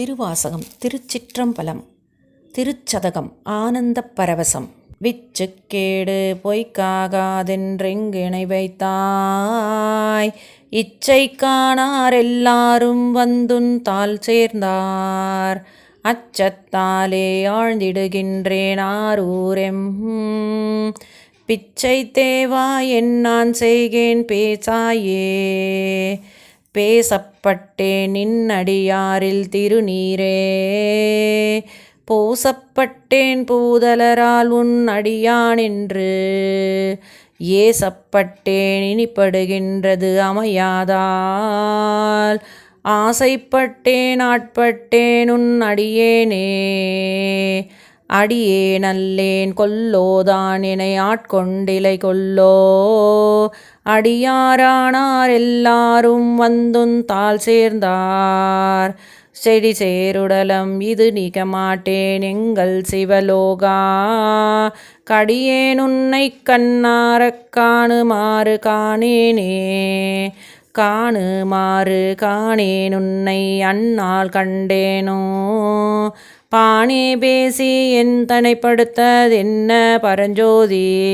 திருவாசகம் திருச்சிற்றம்பலம் திருச்சதகம் ஆனந்தப் பரவசம். விச்சுக்கேடு பொய்க்காகாதென்றெங்கிணை வைத்தாய். இச்சை காணார் எல்லாரும் வந்துன் தாள் சேர்ந்தார் அச்சத்தாலே ஆழ்ந்திடுகின்றேன் ஆரூரெம். பிச்சை தேவா என் நான் செய்கேன் பேசாயே. பேசப்பட்டேன் நின்னடியாரில் திருநீரே. பூசப்பட்டேன் பூதலரால் உன் அடியான் என்று ஏசப்பட்டேன் இனிப்படுகின்றது அமையாதால். ஆசைப்பட்டேன் ஆட்பட்டேன் உன் அடியேனே. அடியே நல்லேன் கொல்லோதான் என்னை ஆட்கொண்டிலை கொல்லோ. அடியாரானார் எல்லாரும் வந்துன் தாள் சேர்ந்தார். செடி சேருடலம் இது நீக்க மாட்டேன் எங்கள் சிவலோகா. கடியேன் உன்னை கண்ணாரக் காணுமாறு காணேனே. காணு மாறு காணேன் உன்னை அன்னால் கண்டேனோ. பாணி பேசி என் தனைப்படுத்ததென்ன பரஞ்சோதி?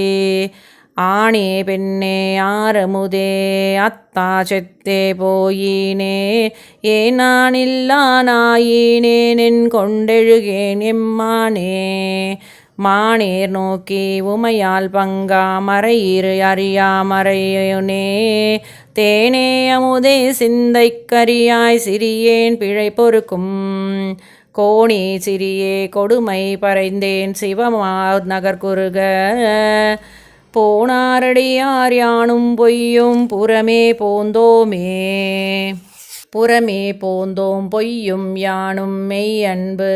ஆணே பெண்ணே ஆரமுதே அத்தா செத்தே போயினே. ஏனானில்லா நாயினேன் என் கொண்டெழுகேன் எம்மானே. மானேர் நோக்கி உமையால் பங்கா மறையிரு அறியா மறையுனே தேனே அமுதே சிந்தைக்கரியாய் சிறியேன் பிழை பொறுக்கும். கோணி சிறியே கொடுமை பறைந்தேன் சிவமா நகர்குருக போனாரடியார் யானும் பொய்யும் புறமே போந்தோமே. புறமே போந்தோம் பொய்யும் யானும் மெய் அன்பு.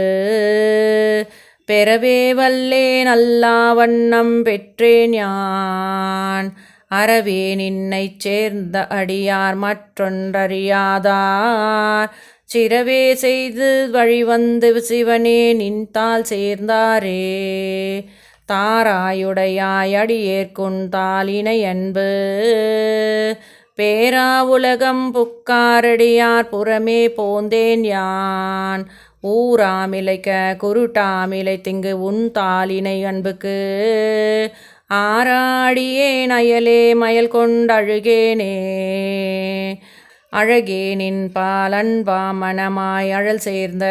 பெறவே வல்லே நல்லா வண்ணம் பெற்றேன் யான். அறவே நின்னை சேர்ந்த அடியார் மற்றொன்றறியாதார். சிறவே செய்து வழிவந்து சிவனே நின்தால் சேர்ந்தாரே. தாராயுடையாய் அடியேற்குந்தாலினை அன்பு. பேரா உலகம் புக்காரடியார் புறமே போந்தேன் யான். ஊராமிலைக்க குருட்டாமிலை திங்கு உன் தாளினை அன்புக்கு. ஆராடியேன் அயலே மயல் கொண்டழுகேனே. அழகேனின் பாலன்பா மனமாய் அழல் சேர்ந்த.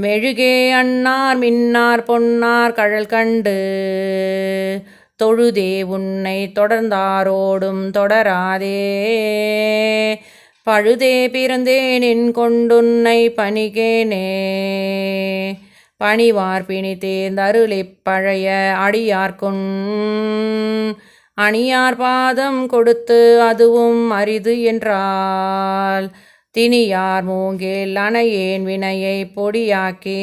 மெழுகே அண்ணார் மின்னார் பொன்னார் கழல் கண்டு. தொழுதே உன்னை தொடர்ந்தாரோடும் தொடராதே. பழுதே பிறந்தேனின் கொண்டுன்னை பணிகேனே. பணிவார் பிணி தேர்ந்தருளிப் பழைய அடியார்கொன் அணியார் பாதம் கொடுத்து அதுவும் அரிது என்றால் தினியார் மூங்கில் அணையேன் வினையை பொடியாக்கே.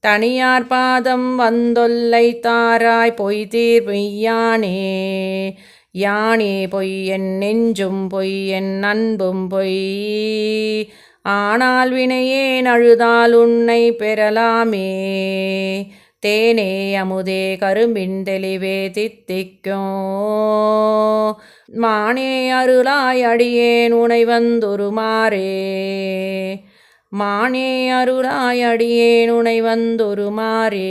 தனியார் பாதம் வந்தொல்லை தாராய் பொய் தீர் பொய்யானே யானே பொய் என் நெஞ்சும் பொய் என் அன்பும் பொய். ஆனால் வினையேன் அழுதால் உன்னை பெறலாமே. தேனே அமுதே கரும்பின் தெளிவே தித்திக்கும் மானே அருளாய் அடியேன் உனை வந்துருமாறே மானே அருளாய் அடியேன் உனை வந்துருமாறே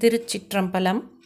திருச்சிற்றம்பலம்